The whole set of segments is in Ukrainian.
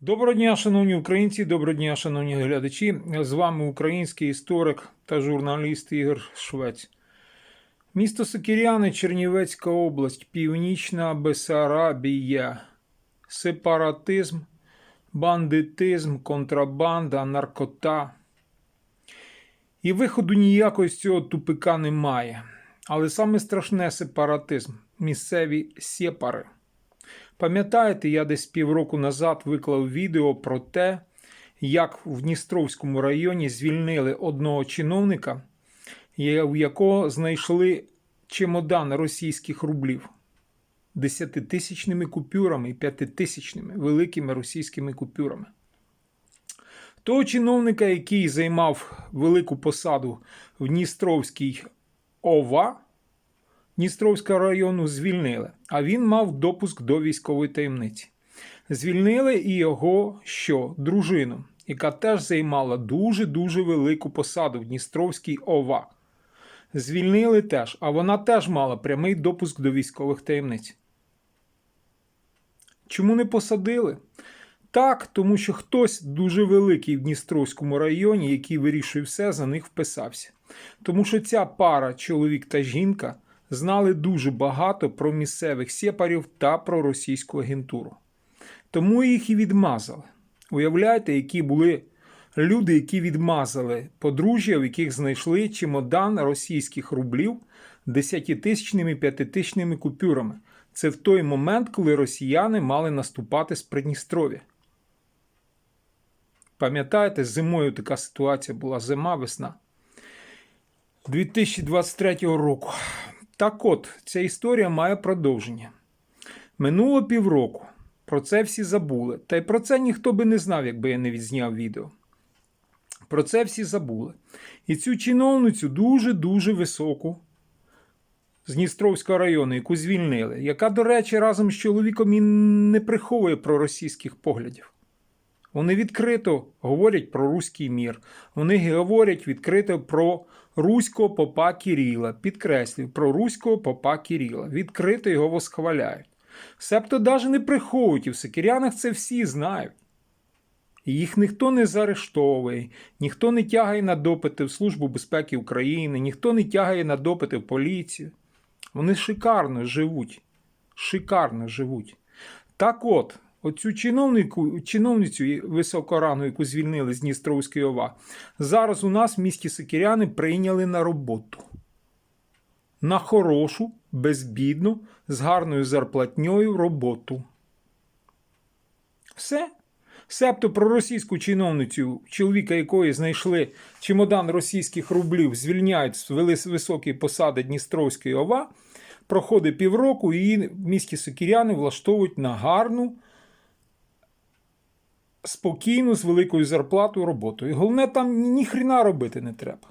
Доброго дня, шановні українці, доброго дня, шановні глядачі. З вами український історик та журналіст Ігор Швець. Місто Сокіряни, Чернівецька область, Північна Бесарабія, сепаратизм, бандитизм, контрабанда, наркота. І виходу ніякого з цього тупика немає. Але саме страшне сепаратизм місцеві сепари. Пам'ятаєте, я десь півроку назад виклав відео про те, як в Дністровському районі звільнили одного чиновника, у якого знайшли чемодан російських рублів десятитисячними купюрами і п'ятитисячними великими російськими купюрами. Того чиновника, який займав велику посаду в Дністровській ОВА, Дністровського району звільнили, а він мав допуск до військової таємниці. Звільнили і його що? Дружину, яка теж займала дуже-дуже велику посаду в Дністровській ОВА. Звільнили теж, а вона теж мала прямий допуск до військових таємниць. Чому не посадили? Так, тому що хтось дуже великий в Дністровському районі, який вирішує все, за них вписався. Тому що ця пара, чоловік та жінка, знали дуже багато про місцевих сепарів та про російську агентуру. Тому їх і відмазали. Уявляєте, які були люди, які відмазали подружжя, в яких знайшли чемодан російських рублів десятитисячними п'ятитисячними купюрами. Це в той момент, коли росіяни мали наступати з Придністров'я. Пам'ятаєте, зимою така ситуація була зима, весна 2023 року. Так от, ця історія має продовження. Минуло півроку. Про це всі забули. Та й про це ніхто би не знав, якби я не відзняв відео. Про це всі забули. І цю чиновницю дуже-дуже високу з Дністровського району, яку звільнили, яка, до речі, разом з чоловіком і не приховує проросійських поглядів. Вони відкрито говорять про руський мір. Вони говорять відкрито про руського попа Кіріла. Підкреслюю, про руського попа Кіріла. Відкрито його восхваляють. Себто навіть не приховують, в Сикірянах це всі знають. Їх ніхто не заарештовує, ніхто не тягає на допити в Службу безпеки України, ніхто не тягає на допити в поліцію. Вони шикарно живуть. Шикарно живуть. Так от, оцю чиновнику, чиновницю високорану, яку звільнили з Дністровської ОВА, зараз у нас в місті Сикіряни прийняли на роботу. На хорошу, безбідну, з гарною зарплатньою роботу. Все. Себто про російську чиновницю, чоловіка якої знайшли чемодан російських рублів, звільняють з високої посади Дністровської ОВА, проходить півроку, і її в місті Сокіряни влаштовують на гарну, спокійну, з великою зарплатою роботу. І головне, там ні, ні робити не треба.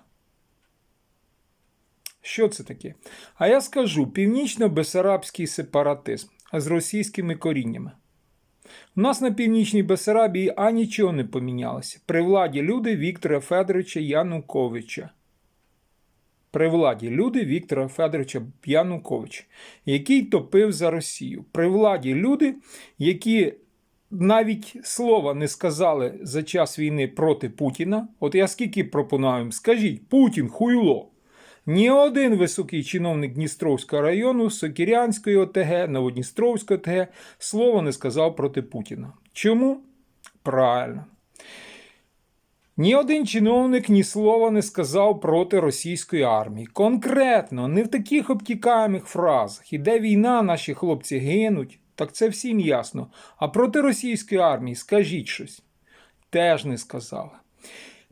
Що це таке? А я скажу: північно-бесарабський сепаратизм з російськими коріннями. У нас на північній Бесарабії а нічого не помінялося. При владі люди Віктора Федоровича Януковича. При владі люди Віктора Федоровича Януковича, який топив за Росію. При владі люди, які навіть слова не сказали за час війни проти Путіна. От я скільки пропоную їм, скажіть, Путін хуйло. Ні один високий чиновник Дністровського району, Сокірянської ОТГ, Новодністровської ОТГ слова не сказав проти Путіна. Чому? Правильно. Ні один чиновник ні слова не сказав проти російської армії. Конкретно, не в таких обтікаємих фразах. Іде війна, наші хлопці гинуть. Так це всім ясно. А проти російської армії скажіть щось. Теж не сказали.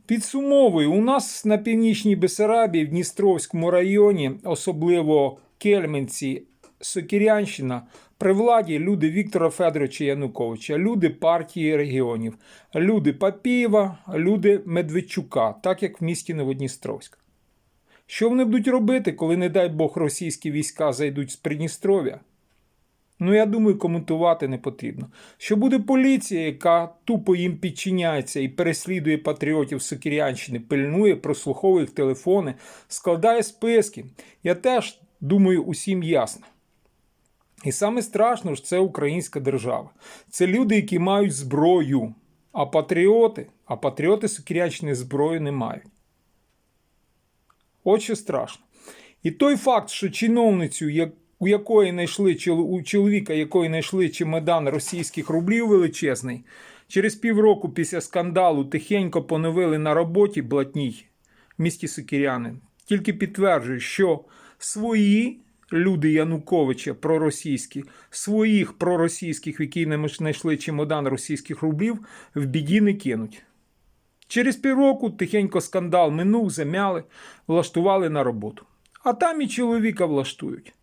Підсумовую, у нас на північній Бесарабії, в Дністровському районі, особливо Кельменці, Сокірянщина, при владі люди Віктора Федоровича Януковича, люди партії регіонів, люди Папієва, люди Медведчука, так як в місті Новодністровськ. Що вони будуть робити, коли, не дай Бог, російські війська зайдуть з Придністров'я? Ну, я думаю, коментувати не потрібно. Що буде поліція, яка тупо їм підчиняється і переслідує патріотів Сокірянщини, пильнує, прослуховує їх телефони, складає списки. Я теж думаю, усім ясно. І саме страшно ж це українська держава. Це люди, які мають зброю. А патріоти, а патріоти Сокирянщини зброю не мають. От що страшно. І той факт, що чиновницю, як- у якої знайшли у чоловіка, якої знайшли чемодан російських рублів величезний, через півроку після скандалу тихенько поновили на роботі блатній в місті Сокиряни, тільки підтверджує, що свої люди Януковича проросійські, своїх проросійських, які не знайшли чемодан російських рублів, в біді не кинуть. Через півроку тихенько скандал минув, замяли, влаштували на роботу. А там і чоловіка влаштують.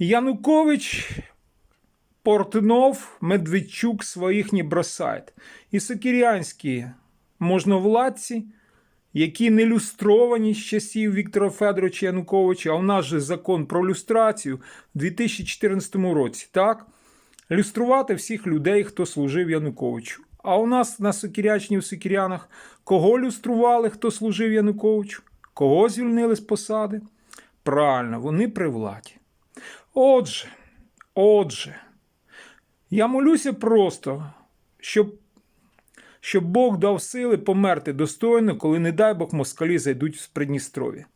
Янукович, Портнов, Медведчук своїх не бросають. І сокирянські можновладці, які не люстровані з часів Віктора Федоровича Януковича, а у нас же закон про люстрацію в 2014 році, так? Люструвати всіх людей, хто служив Януковичу. А у нас на Сокирячні в Сокирянах кого люстрували, хто служив Януковичу? Кого звільнили з посади? Правильно, вони при владі. Отже, отже, я молюся просто, щоб, щоб Бог дав сили померти достойно, коли, не дай Бог, москалі зайдуть в Придністров'я.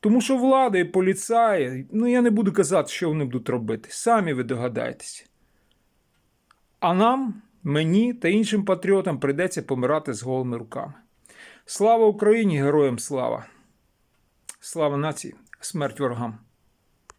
Тому що влада і поліцаї, ну я не буду казати, що вони будуть робити. Самі ви догадаєтеся. А нам, мені та іншим патріотам прийдеться помирати з голими руками. Слава Україні, героям слава! Слава нації, смерть ворогам!